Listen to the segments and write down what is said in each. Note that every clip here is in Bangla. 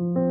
thank you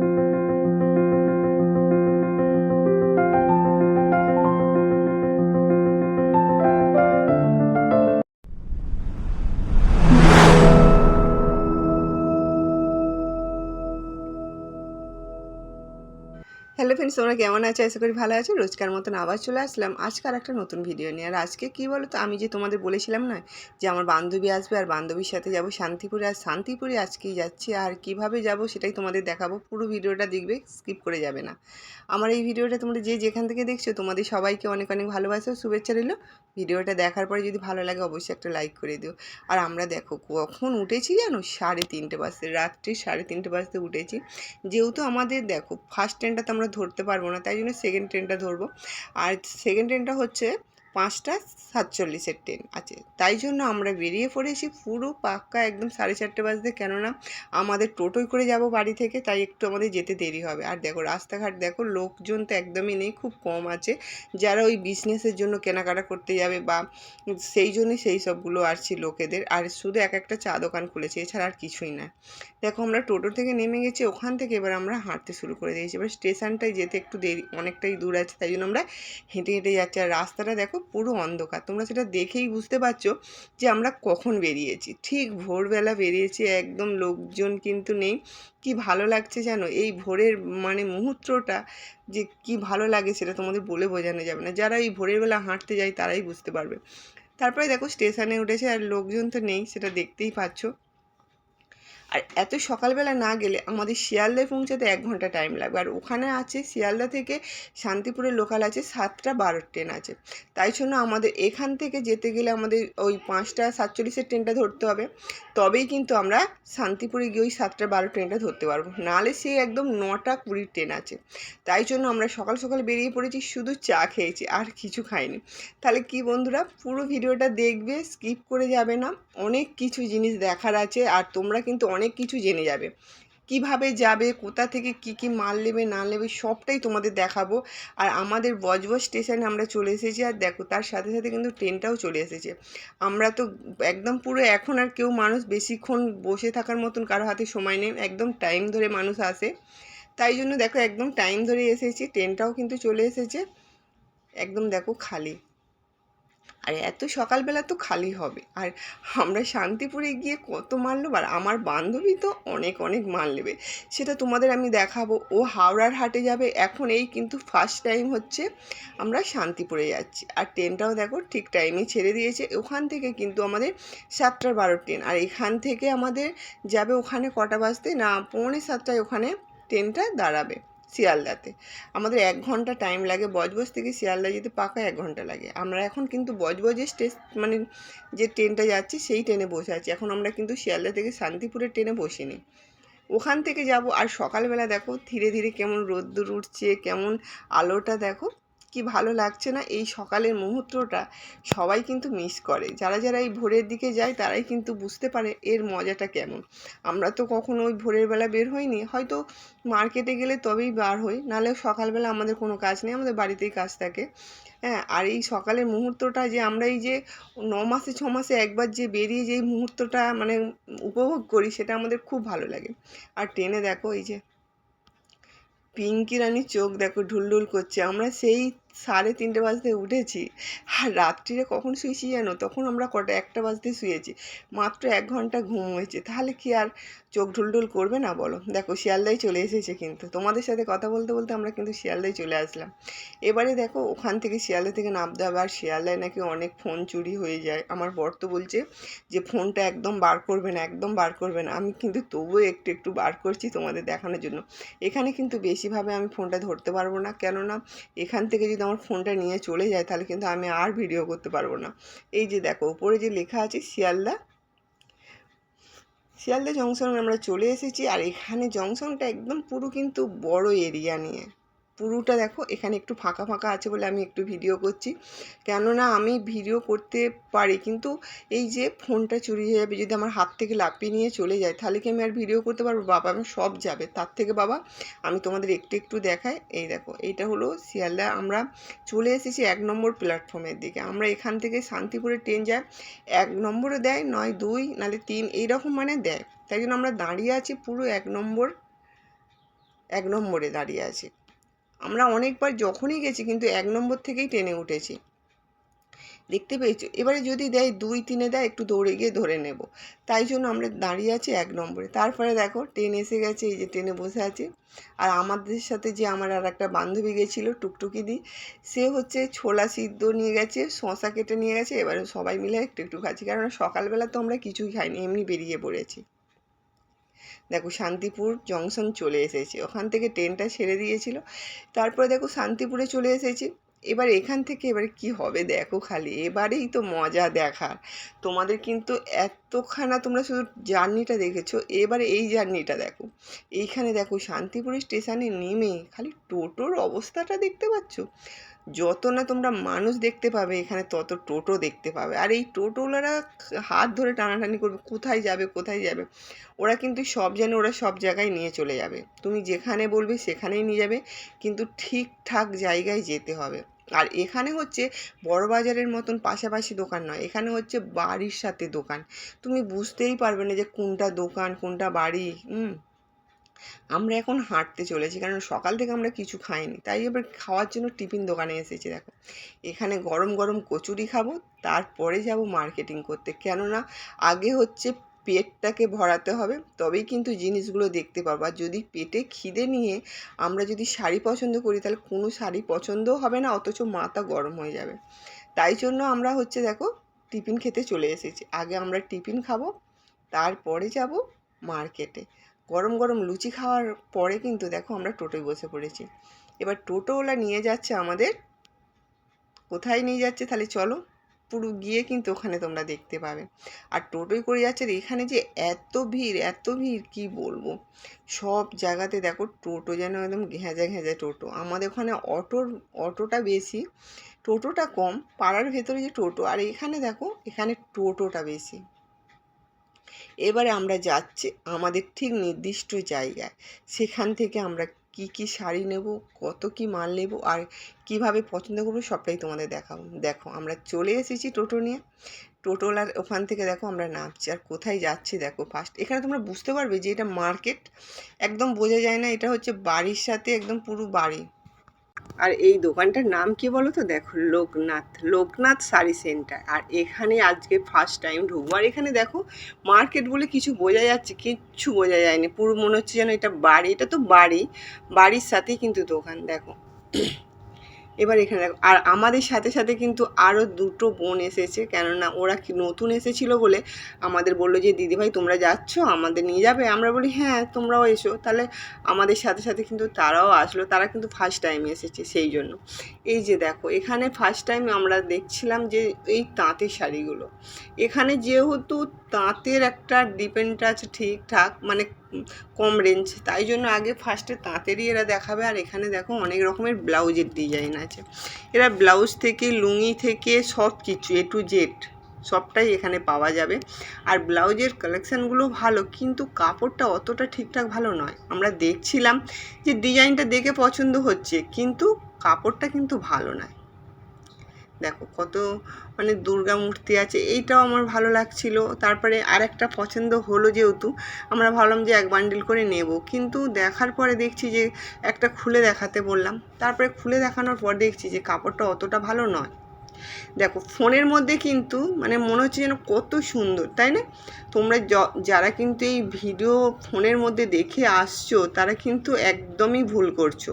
ফ্রেন্ডস তোমরা কেমন আছো? আশা করি ভালো আছো। রোজকার মতন আবার চলে আসলাম আজকে আর একটা নতুন ভিডিও নিয়ে। আর আজকে কী বলো তো আমি যে তোমাদের বলেছিলাম না, যে আমার বান্ধবী আসবে আর বান্ধবীর সাথে যাব শান্তিপুরে। আর শান্তিপুরে আজকেই যাচ্ছি। আর কীভাবে যাব সেটাই তোমাদের দেখাবো। পুরো ভিডিওটা দেখবে স্কিপ করে যাবে না। আমার এই ভিডিওটা তোমরা যে যেখান থেকে দেখছ, তোমাদের সবাইকে অনেক অনেক ভালোবাসা শুভেচ্ছা রইল। ভিডিওটা দেখার পরে যদি ভালো লাগে, অবশ্যই একটা লাইক করে দিও। আর আমরা দেখো, কখন উঠেছি জানো? সাড়ে তিনটে বাজতে, রাত্রি সাড়ে তিনটে বাজতে উঠেছি। যেহেতু আমাদের, দেখো ফার্স্ট ট্রেনটা তো আমরা ধরতে পারব না তাই জন্য সেকেন্ড ট্রেনটা ধরবো। আর সেকেন্ড ট্রেনটা হচ্ছে পাঁচটা সাতচল্লিশের ট্রেন আছে। তাই জন্য আমরা বেরিয়ে পড়েছি পুরো পাক্কা একদম সাড়ে চারটে বাজতে। কেননা আমাদের টোটোয় করে যাব বাড়ি থেকে, তাই একটু আমাদের যেতে দেরি হবে। আর দেখো, রাস্তাঘাট দেখো, লোকজন তো একদমই নেই, খুব কম আছে। যারা ওই বিজনেসের জন্য কেনাকাটা করতে যাবে বা সেই জন্যই সেই সবগুলো আসছি লোকেদের। আর শুধু এক একটা চা দোকান খুলেছে, এছাড়া আর কিছুই না। দেখো, আমরা টোটো থেকে নেমে গেছি, ওখান থেকে এবার আমরা হাঁটতে শুরু করে দিয়েছি। এবার স্টেশনটায় যেতে একটু দেরি, অনেকটাই দূর আছে, তাই জন্য আমরা হেঁটে হেঁটে যাচ্ছি। আর রাস্তাটা দেখো পুরো অন্ধকার। তোমরা সেটা দেখেই বুঝতে পারছ যে আমরা কখন বেরিয়েছি। ঠিক ভোরবেলা বেরিয়েছি, একদম লোকজন কিন্তু নেই। কি ভালো লাগছে জানো? এই ভোরের মানে মুহূর্তটা যে কি ভালো লাগে সেটা তোমাদের বলে বোঝানো যাবে না। যারা এই ভোরের বেলা হাঁটতে যায় তারাই বুঝতে পারবে। তারপরে দেখো স্টেশনে উঠেছে আর লোকজন তো নেই, সেটা দেখতেই পাচ্ছ। আর এত সকালবেলা না গেলে আমাদের শিয়ালদায় পৌঁছাতে এক ঘণ্টা টাইম লাগবে। আর ওখানে আছে, শিয়ালদা থেকে শান্তিপুরের লোকাল আছে, সাতটা বারোর ট্রেন আছে। তাই জন্য আমাদের এখান থেকে যেতে গেলে আমাদের ওই পাঁচটা সাতচল্লিশের ট্রেনটা ধরতে হবে। তবেই কিন্তু আমরা শান্তিপুরে গিয়ে ওই সাতটা বারো ট্রেনটা ধরতে পারব। নাহলে সেই একদম নটা কুড়ির ট্রেন আছে। তাই জন্য আমরা সকাল সকাল বেরিয়ে পড়েছি, শুধু চা খেয়েছি, আর কিছু খাইনি। তাহলে কি বন্ধুরা, পুরো ভিডিওটা দেখবে স্কিপ করে যাবে না। অনেক কিছু জিনিস দেখার আছে, আর তোমরা কিন্তু অনেক কিছু জেনে যাবে। কীভাবে যাবে, কোথা থেকে কি কি মাল নেবে, না নেবে, সবটাই তোমাদের দেখাবো। আর আমাদের বজবজ স্টেশনে আমরা চলে এসেছি আর দেখো তার সাথে সাথে কিন্তু ট্রেনটাও চলে এসেছে। আমরা তো একদম পুরো এখন আর কেউ মানুষ বেশিক্ষণ বসে থাকার মতন কারও হাতে সময় নেই। একদম টাইম ধরে মানুষ আসে। তাই জন্য দেখো একদম টাইম ধরে এসেছি। ট্রেনটাও কিন্তু চলে এসেছে। একদম দেখো খালি। আর, এত সকালবেলা তো খালি হবে। আর আমরা শান্তিপুরে গিয়ে কত নেব আর আমার বান্ধবী তো অনেক অনেক মাল নেবে। সেটা তোমাদের আমি দেখাবো। ও হাওড়ার হাটে যাবে। এখন এই কিন্তু ফার্স্ট টাইম হচ্ছে আমরা শান্তিপুরে যাচ্ছি। আর ট্রেনটাও দেখো ঠিক টাইমে ছেড়ে দিয়েছে। ওখান থেকে কিন্তু আমাদের সাতটার বারো ট্রেন আর এখান থেকে আমাদের যাবে ওখানে কটা বাজতে? না, পৌনে সাতটায় ওখানে ট্রেনটা দাঁড়াবে। শিয়ালদাতে। আমাদের এক ঘণ্টা টাইম লাগে বজবজ থেকে শিয়ালদা যেতে, পাকা এক ঘণ্টা লাগে। আমরা এখন কিন্তু বজবজের স্টেশ মানে যে ট্রেনটা যাচ্ছে, সেই ট্রেনে বসে আছি। এখন আমরা কিন্তু শিয়ালদা থেকে শান্তিপুরের ট্রেনে বসিনি। ওখান থেকে যাব, আর সকালবেলা দেখো, ধীরে ধীরে কেমন রোদ্দুর উঠছে, কেমন আলোটা দেখো কি ভালো লাগছে না এই সকালের মুহূর্তটা সবাই কিন্তু মিস করে। যারা যারা এই ভোরের দিকে যায় তারাই কিন্তু বুঝতে পারে এর মজাটা কেমন। আমরা তো কখনো ওই ভোরের বেলা বের হইনি, হয়তো মার্কেটে গেলে তবেই বার হই, নাহলে সকালবেলা আমাদের কোনো কাজ নেই, আমাদের বাড়িতেই কাজ থাকে। হ্যাঁ আর এই সকালের মুহূর্তটা যে আমরা এই যে ন মাসে, ছ মাসে একবার যে বেরিয়ে যে মুহূর্তটা মানে উপভোগ করি সেটা আমাদের খুব ভালো লাগে। আর ট্রেনে দেখো এই যে পিঙ্কি রানীর চোখ দেখো ঢুলঢুল করছে। আমরা সেই সাড়ে তিনটে বাজতে উঠেছি। আর রাত্রিরে কখন শুয়েছি জানো? তখন আমরা কটা, একটা বাজতে শুয়েছি। মাত্র এক ঘণ্টা ঘুম হয়েছে। তাহলে কি আর চোখ ঢুলঢুল করবে না বলো? দেখো, শিয়ালদাই চলে এসেছে কিন্তু। তোমাদের সাথে কথা বলতে বলতে আমরা কিন্তু শিয়ালদাই চলে আসলাম। এবারে দেখো, ওখান থেকে শিয়ালদা থেকে নামতে হবে। আর শিয়ালদায় নাকি অনেক ফোন চুরি হয়ে যায়। আমার বর তো বলছে যে, ফোনটা একদম বার করবে না, একদম বার করবে না। আমি কিন্তু তবুও একটু একটু বার করছি তোমাদের দেখানোর জন্য। এখানে কিন্তু বেশিভাবে আমি ফোনটা ধরতে পারব না। কেননা, এখান থেকে যদি আমার ফোনটা নিয়ে চলে যায়, তাহলে কিন্তু আমি আর ভিডিও করতে পারব না। এই যে দেখো, উপরে যে লেখা আছে শিয়ালদা শিয়ালদা জংশন আমরা চলে এসেছি। আর এখানে জংশনটা একদম পুরো কিন্তু বড় এরিয়া নিয়ে। পুরোটা দেখো, এখানে একটু ফাঁকা ফাঁকা আছে বলে আমি একটু ভিডিও করছি। কেননা আমি ভিডিও করতে পারি, কিন্তু এই যে ফোনটা চুরি হয়ে যাবে, যদি আমার হাত থেকে লাপিয়ে নিয়ে চলে যায়, তাহলে কি আমি আর ভিডিও করতে পারব? বাবা, আমি সব যাবে। তার থেকে বাবা, আমি তোমাদের একটু একটু দেখাই। এই দেখো, এইটা হলো শিয়ালদা। আমরা চলে এসেছি এক নম্বর প্ল্যাটফর্মের দিকে। আমরা এখান থেকে শান্তিপুরে ট্রেন যায়, এক নম্বরে দেয়, নয়, দুই, নাহলে তিন, এইরকম মানে দেয়। তাই জন্য আমরা দাঁড়িয়ে আছি পুরো এক নম্বর, এক নম্বরে দাঁড়িয়ে আছে। আমরা অনেকবার যখনই গেছি কিন্তু এক নম্বর থেকেই ট্রেনে উঠেছি। দেখতে পেয়েছ? এবারে যদি দেয় দুই তিনে দেয়, একটু দৌড়ে গিয়ে ধরে নেব। তাই জন্য আমরা দাঁড়িয়ে আছি এক নম্বরে। তারপরে দেখো, ট্রেন এসে গেছে, এই যে ট্রেনে বসে আছে। আর আমাদের সাথে যে আমার আর একটা বান্ধবী গেছিল, টুকটুকি দি, সে হচ্ছে ছোলা সিদ্ধ নিয়ে গেছে শশা কেটে নিয়ে গেছে। এবারে সবাই মিলে একটু একটু খাচ্ছি। কারণ সকালবেলা তো আমরা কিছুই খাইনি, এমনি বেরিয়ে পড়েছি। দেখো শান্তিপুর জংশন চলে এসেছি। ওখান থেকে ট্রেনটা ছেড়ে দিয়েছিল। তারপরে দেখো শান্তিপুরে চলে এসেছি। এবার এখান থেকে এবারে কি হবে দেখো খালি। এবারেই তো মজা দেখার। তোমাদের কিন্তু এতখানা তোমরা শুধু জার্নিটা দেখেছ। এবারে এই জার্নিটা দেখো। এইখানে দেখো শান্তিপুর স্টেশনে নেমে খালি টোটোর অবস্থাটা দেখতে পাচ্ছ? যত না তোমরা মানুষ দেখতে পাবে, এখানে তত টোটো দেখতে পাবে। আর এই টোটোওয়ালারা হাত ধরে টানাটানি করবে, কোথায় যাবে কোথায় যাবে? ওরা কিন্তু সব জানে ওরা সব জায়গায় নিয়ে চলে যাবে। তুমি যেখানে বলবে সেখানেই নিয়ে যাবে, কিন্তু ঠিকঠাক জায়গায় যেতে হবে। আর এখানে হচ্ছে বড় বাজারের মতন পাশাপাশি দোকান নয়, এখানে হচ্ছে বাড়ির সাথে দোকান। তুমি বুঝতেই পারবে না যে কোনটা দোকান, কোনটা বাড়ি, হুম? আমরা এখন হাঁটতে চলেছি, কারণ সকাল থেকে আমরা কিছু খাইনি। তাই এবার খাওয়ার জন্য টিফিন দোকানে এসেছি, দেখো। এখানে গরম গরম কচুরি খাব, তারপরে যাব মার্কেটিং করতে। কেননা আগে হচ্ছে পেটটাকে ভরাতে হবে, তবেই কিন্তু জিনিসগুলো দেখতে পারব আর যদি পেটে খিদে নিয়ে আমরা যদি শাড়ি পছন্দ করি, তাহলে কোনো শাড়ি পছন্দও হবে না, অথচ মাথা গরম হয়ে যাবে। তাই জন্য আমরা হচ্ছে, দেখো, টিফিন খেতে চলে এসেছি। আগে আমরা টিফিন খাব, তারপরে যাব মার্কেটে গরম গরম লুচি খাওয়ার পরে কিন্তু দেখো আমরা টোটোয় বসে পড়েছি। এবার টোটোওয়ালা নিয়ে যাচ্ছে আমাদের। কোথায় নিয়ে যাচ্ছে তাহলে চলো, পুরো গিয়ে কিন্তু ওখানে তোমরা দেখতে পাবে। আর টোটোয় করে যাচ্ছে এখানে যে এত ভিড় এত ভিড়, কি বলব? সব জায়গাতে দেখো টোটো যেন একদম ঘেঁজা ঘেঁজা টোটো। আমাদের ওখানে অটোর, অটোটা বেশি, টোটোটা কম, পাড়ার ভেতরে যে টোটো, আর এখানে দেখো, এখানে টোটোটা বেশি। এবারে আমরা যাচ্ছি আমাদের ঠিক নির্দিষ্ট জায়গায়। সেখান থেকে আমরা কি কি শাড়ি নেব, কত কি মাল নেব আর কীভাবে পছন্দ করব সবটাই তোমাদের দেখাবো। দেখো, আমরা চলে এসেছি টোটো নিয়ে। টোটোলার ওখান থেকে দেখো আমরা নামছি। আর কোথায় যাচ্ছি দেখো ফার্স্ট এখানে তোমরা বুঝতে পারবে যে এটা মার্কেট একদম বোঝা যায় না। এটা হচ্ছে বাড়ির সাথে একদম পুরো বাড়ি। আর এই দোকানটার নাম কি বলো তো দেখো, লোকনাথ লোকনাথ শাড়ি সেন্টার। আর এখানে আজকে ফার্স্ট টাইম ঢুকবো। আর এখানে দেখো মার্কেট বলে কিছু বোঝা যাচ্ছে, কিচ্ছু বোঝা যায়নি। পুরো মনে হচ্ছে যেন এটা বাড়ি। এটা তো বাড়ি, বাড়ির সাথেই কিন্তু দোকান, দেখো। এবার এখানে আর আমাদের সাথে সাথে কিন্তু আরও দুটো বোন এসেছে, কেননা ওরা কি নতুন এসেছিল বলে আমাদের বলল যে, দিদিভাই, তোমরা যাচ্ছ, আমাদের নিয়ে যাবে? আমরা বলি হ্যাঁ তোমরাও এসো। তাহলে আমাদের সাথে সাথে কিন্তু তারাও আসলো, তারা কিন্তু ফার্স্ট টাইম এসেছে সেই জন্য। এই যে দেখো, এখানে ফার্স্ট টাইম আমরা দেখছিলাম যে, এই তাঁতের শাড়িগুলো। এখানে যেহেতু তাঁতের একটা ডিপেন্ড আছে ঠিকঠাক মানে কম রেঞ্জ তাই জন্য আগে ফার্স্টে তাঁতেরই এরা দেখাবে। আর এখানে দেখো অনেক রকমের ব্লাউজের ডিজাইন আছে। এরা ব্লাউজ থেকে, লুঙ্গি থেকে সব কিছু এ টু জেড সবটাই এখানে পাওয়া যাবে। আর ব্লাউজের কালেকশানগুলো ভালো, কিন্তু কাপড়টা অতটা ঠিকঠাক ভালো নয়। আমরা দেখছিলাম যে ডিজাইনটা দেখে পছন্দ হচ্ছে, কিন্তু কাপড়টা কিন্তু ভালো নয়। দেখো কত মানে দুর্গা মূর্তি আছে, এইটাও আমার ভালো লাগছিল। তারপরে আর একটা পছন্দ হলো যেহেতু, আমরা ভাবলাম যে এক বান্ডিল করে নেব। কিন্তু দেখার পরে দেখছি যে একটা খুলে দেখাতে বললাম। তারপরে খুলে দেখানোর পর দেখছি যে কাপড়টা অতটা ভালো নয়। দেখো ফোনের মধ্যে কিন্তু মানে মনে হচ্ছে যেন কত সুন্দর, তাই না? তোমরা যারা কিন্তু এই ভিডিও ফোনের মধ্যে দেখে আসছো, তারা কিন্তু একদমই ভুল করছ।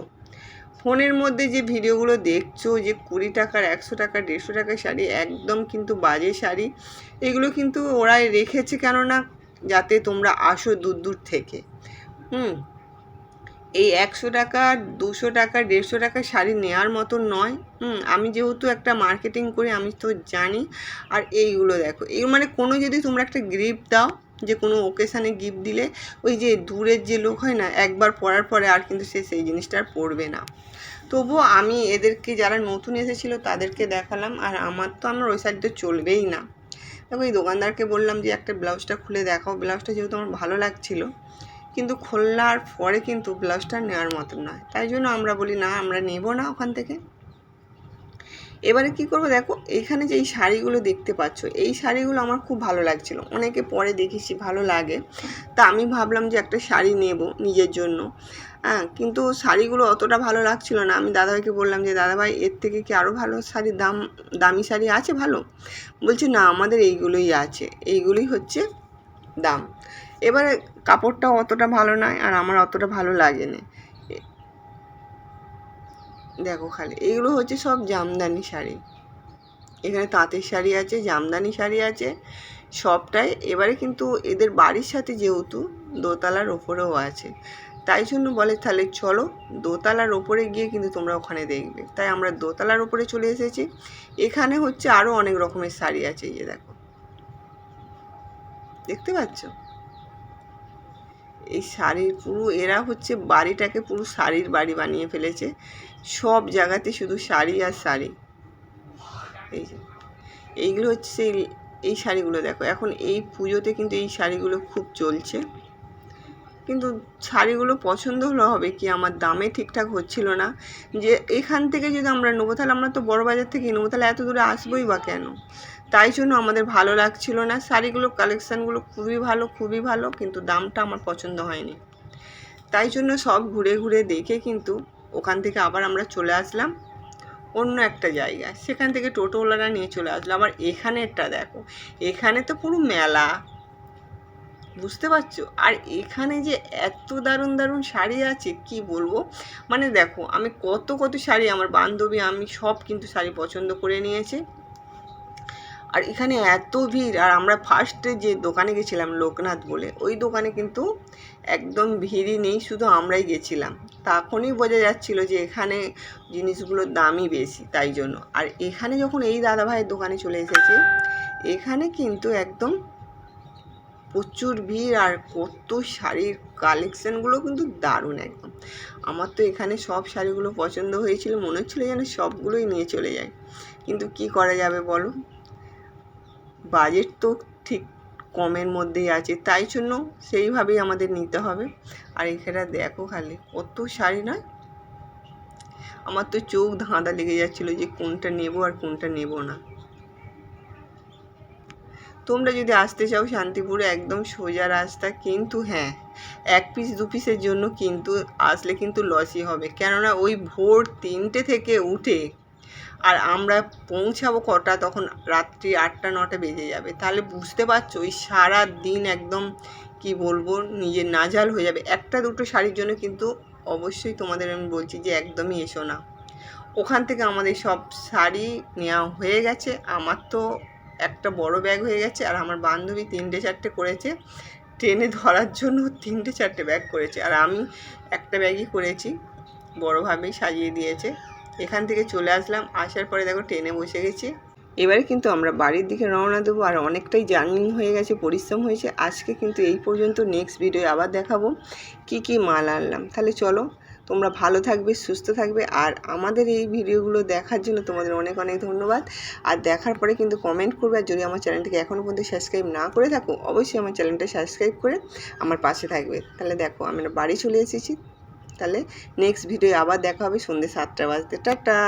ফোনের মধ্যে যে ভিডিওগুলো দেখছ, যে কুড়ি টাকার, একশো টাকা দেড়শো টাকার শাড়ি, একদম কিন্তু বাজে শাড়ি, এগুলো কিন্তু ওরাই রেখেছে কেননা যাতে তোমরা আসো দূর দূর থেকে। হুম, এই একশো টাকা, দুশো টাকা, দেড়শো টাকা শাড়ি নেওয়ার মতো নয়। হুম, আমি যেহেতু একটা মার্কেটিং করি, আমি তো জানি। আর এইগুলো দেখো এই মানে কোনো যদি তোমরা একটা গ্রিপ দাও যে কোনো ওকেশানে গিফট দিলে ওই যে দূরের যে লোক হয় না, একবার পরার পরে আর কিন্তু সে সেই জিনিসটা আর পরবে না। তবুও আমি এদেরকে যারা নতুন এসেছিল তাদেরকে দেখালাম, আর আমার তো আমার ওই সাইডটা চলবেই না। দেখো এই দোকানদারকে বললাম যে, একটা ব্লাউজটা খুলে দেখাও, ব্লাউজটা যেহেতু আমার ভালো লাগছিল, কিন্তু খোলার পরে কিন্তু ব্লাউজটা নেওয়ার মতন নয়। তাই জন্য আমরা বলি, না, আমরা নেব না ওখান থেকে। এবারে কি করব দেখো, এখানে যে এই শাড়িগুলো দেখতে পাচ্ছ, এই শাড়িগুলো আমার খুব ভালো লাগছিল। অনেকে পরে দেখেছি, ভালো লাগে। তা আমি ভাবলাম যে একটা শাড়ি নেব নিজের জন্য। হ্যাঁ কিন্তু শাড়িগুলো অতটা ভালো লাগছিল না। আমি দাদাভাইকে বললাম যে, দাদাভাই, এর থেকে কি আরও ভালো শাড়ির দাম, দামি শাড়ি আছে ভালো? বলছে, না, আমাদের এইগুলোই আছে। এইগুলোই হচ্ছে দাম। এবারে কাপড়টাও অতটা ভালো নয়, আর আমার অতটা ভালো লাগেনি। এ- দেখো খালি, এগুলো হচ্ছে সব জামদানি শাড়ি। এখানে তাঁতের শাড়ি আছে, জামদানি শাড়ি আছে, সবটাই। এবারে কিন্তু এদের বাড়ির সাথে যেহেতু দোতলার ওপরেও আছে। তাই জন্য বলে তাহলে চলো দোতলার ওপরে গিয়ে কিন্তু তোমরা ওখানে দেখবে। তাই আমরা দোতলার ওপরে চলে এসেছি। এখানে হচ্ছে আরও অনেক রকমের শাড়ি আছে এই দেখো। দেখতে পাচ্ছ? এই শাড়ির পুরো, এরা হচ্ছে বাড়িটাকে পুরো শাড়ির বাড়ি বানিয়ে ফেলেছে। সব জায়গাতে শুধু শাড়ি আর শাড়ি। এই যে, এইগুলো হচ্ছে এই শাড়িগুলো দেখো। এখন এই পুজোতে কিন্তু এই শাড়িগুলো খুব চলছে। কিন্তু শাড়িগুলো পছন্দ হলো হবে কি? আমার দামে ঠিকঠাক হচ্ছিল না। যে এখান থেকে যদি আমরা নেব, তাহলে আমরা তো বড় বাজার থেকে নেব, তাহলে এত দূরে আসবোই বা কেন? তাই জন্য আমাদের ভালো লাগছিল না। শাড়িগুলো, কালেকশানগুলো খুবই ভালো খুবই ভালো, কিন্তু দামটা আমার পছন্দ হয়নি। তাই জন্য সব ঘুরে ঘুরে দেখে কিন্তু ওখান থেকে আবার আমরা চলে আসলাম অন্য একটা জায়গায়। সেখান থেকে টোটোওয়ালারা নিয়ে চলে আসলো। আবার এখানেরটা দেখো, এখানে তো পুরো মেলা। বুঝতে পারছ? আর এখানে যে এত দারুণ দারুণ শাড়ি আছে, কি বলব? মানে দেখো, আমি কত কত শাড়ি আমার বান্ধবী, আমি সব কিন্তু শাড়ি পছন্দ করে নিয়েছি। আর এখানে এত ভিড়, আর আমরা ফার্স্টে যে দোকানে গেছিলাম লোকনাথ বলে, ওই দোকানে কিন্তু একদম ভিড়ই নেই, শুধু আমরাই গেছিলাম। তখনই বোঝা যাচ্ছিল যে এখানে জিনিসগুলোর দামই বেশি, তাই জন্য। আর এখানে যখন এই দাদাভাইয়ের দোকানে চলে এসেছে, এখানে কিন্তু একদম প্রচুর ভিড় আর কত শাড়ির কালেকশানগুলো কিন্তু দারুণ একদম। আমার তো এখানে সব শাড়িগুলো পছন্দ হয়েছিল, মনে হচ্ছিল যেন সবগুলোই নিয়ে চলে যায় কিন্তু কি করা যাবে বলো? বাজেট তো ঠিক কমের মধ্যেই আছে, তাই জন্য সেইভাবেই আমাদের নিতে হবে। আর এখানে দেখো খালি, কত শাড়ি নয়? আমার তো চোখ ধাঁধা লেগে যাচ্ছিল যে কোনটা নেব আর কোনটা নেব না। তোমরা যদি আসতে চাও শান্তিপুরে, একদম সোজা রাস্তা, কিন্তু হ্যাঁ এক পিস দু পিসের জন্য কিন্তু আসলে কিন্তু লসই হবে। কেননা ওই ভোর তিনটে থেকে উঠে আর আমরা পৌঁছাবো কটা, তখন রাত্রি আটটা, নটা বেজে যাবে। তাহলে বুঝতে পারছ, ওই সারা দিন একদম, কি বলব, নিজের নাজাল হয়ে যাবে। একটা, দুটো শাড়ির জন্য কিন্তু অবশ্যই তোমাদের আমি বলছি যে একদমই এসো না। ওখান থেকে আমাদের সব শাড়ি নেওয়া হয়ে গেছে। আমার তো একটা বড় ব্যাগ হয়ে গেছে আর আমার বান্ধবী তিনটে চারটে করেছে। ট্রেনে ধরার জন্য তিনটে চারটে ব্যাগ করেছে আর আমি একটা ব্যাগই করেছি। বড়োভাবেই সাজিয়ে দিয়েছে। এখান থেকে চলে আসলাম। আসার পরে দেখো ট্রেনে বসে গেছি। এবারে কিন্তু আমরা বাড়ির দিকে রওনা দেবো আর অনেকটাই জার্নি হয়ে গেছে, পরিশ্রম হয়েছে। আজকে কিন্তু এই পর্যন্ত নেক্সট ভিডিও আবার দেখাবো কি কি মাল আনলাম। তাহলে চলো তোমরা ভালো থাকবে, সুস্থ থাকবে। আর আমাদের এই ভিডিওগুলো দেখার জন্য তোমাদের অনেক অনেক ধন্যবাদ। আর দেখার পরে কিন্তু কমেন্ট করবে। আর যদি আমার চ্যানেলটিকে এখনও পর্যন্ত সাবস্ক্রাইব না করে থাকো, অবশ্যই আমার চ্যানেলটা সাবস্ক্রাইব করে আমার পাশে থাকবে। তাহলে দেখো আমরা বাড়ি চলে এসেছি। তাহলে নেক্সট ভিডিও আবার দেখা হবে সন্ধ্যে সাতটা বাজতে। টাটা!